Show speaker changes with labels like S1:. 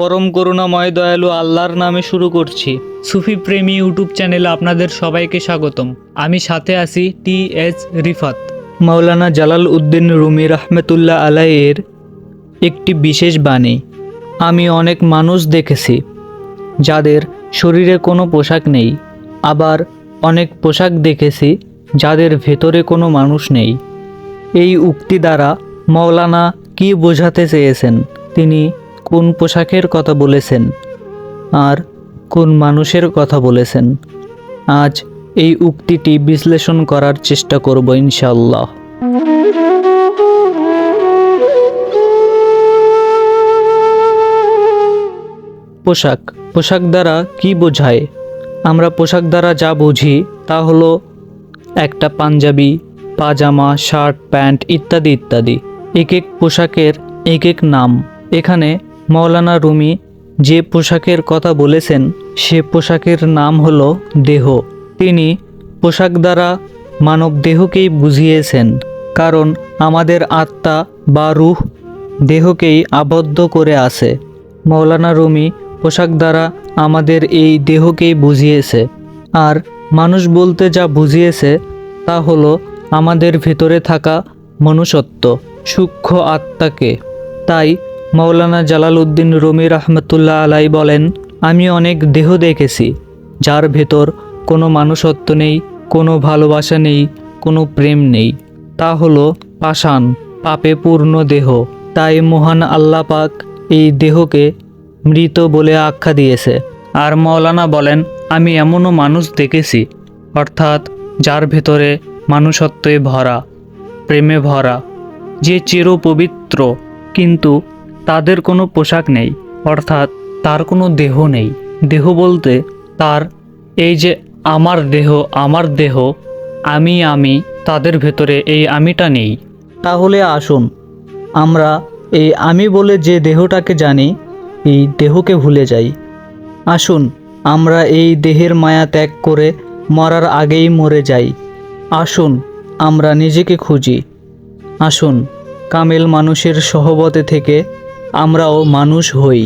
S1: পরম করুণাময় দয়ালু আল্লাহর নামে শুরু করছি। সুফি প্রেমী ইউটিউব চ্যানেলে আপনাদের সবাইকে স্বাগতম। আমি সাথে আছি T S Rifat. Maulana Jalal Uddin Rumi রহমতুল্লাহ আলাইয়ের একটি বিশেষ বাণী। আমি অনেক মানুষ দেখেছি, যাদের শরীরে কোনো পোশাক নেই। আবার অনেক পোশাক দেখেছি, যাদের ভেতরে কোনো মানুষ নেই। এই উক্তি দ্বারা মৌলানা কি বোঝাতে চেয়েছেন? তিনি কোন পোশাকের কথা বলেছেন আর কোন মানুষের কথা বলেছেন। আজ এই উক্তিটি বিশ্লেষণ করার চেষ্টা করব ইনশাল্লাহ পোশাক। পোশাক দ্বারা কি বোঝায়? আমরা পোশাক দ্বারা যা বুঝি তা হলো একটা পাঞ্জাবি, পাজামা, শার্ট, প্যান্ট ইত্যাদি ইত্যাদি। এক এক পোশাকের এক এক নাম। এখানে মৌলানা রুমি যে পোশাকের কথা বলেছেন, সে পোশাকের নাম হলো দেহ। তিনি পোশাক দ্বারা মানব দেহকেই বুঝিয়েছেন, কারণ আমাদের আত্মা বা রুহ দেহকেই আবদ্ধ করে আছে। মৌলানা রুমি পোশাক দ্বারা আমাদের এই দেহকেই বুঝিয়েছে। আর মানুষ বলতে যা বুঝিয়েছে, তা হলো আমাদের ভেতরে থাকা মনুষ্যত্ব, সূক্ষ্ম আত্মাকে। তাই মৌলানা জালাল উদ্দিন রুমি রহমতুল্লাহ আলাই বলেন, আমি অনেক দেহ দেখেছি, যার ভেতর কোনো মানুষত্ব নেই, কোনো ভালোবাসা নেই, কোনো প্রেম নেই। তা হলো পাষাণ, পাপে পূর্ণ দেহ। তাই মহান আল্লাহ পাক এই দেহকে মৃত বলে আখ্যা দিয়েছে। আর মৌলানা বলেন, আমি এমনও মানুষ দেখেছি, অর্থাৎ যার ভেতরে মানুষত্বে ভরা, প্রেমে ভরা, যে চির পবিত্র কিন্তু তাদের কোনো পোশাক নেই, অর্থাৎ তার কোনো দেহ নেই। দেহ বলতে তার, এই যে আমার দেহ আমার দেহ, আমি আমি, তাদের ভেতরে এই আমিটা নেই। তাহলে আসুন, আমরা এই আমি বলে যে দেহটাকে জানি, এই দেহকে ভুলে যাই। আসুন, আমরা এই দেহের মায়া ত্যাগ করে মরার আগেই মরে যাই। আসুন, আমরা নিজেকে খুঁজি। আসুন, কামেল মানুষের সহবতে থেকে আমরাও মানুষ হই।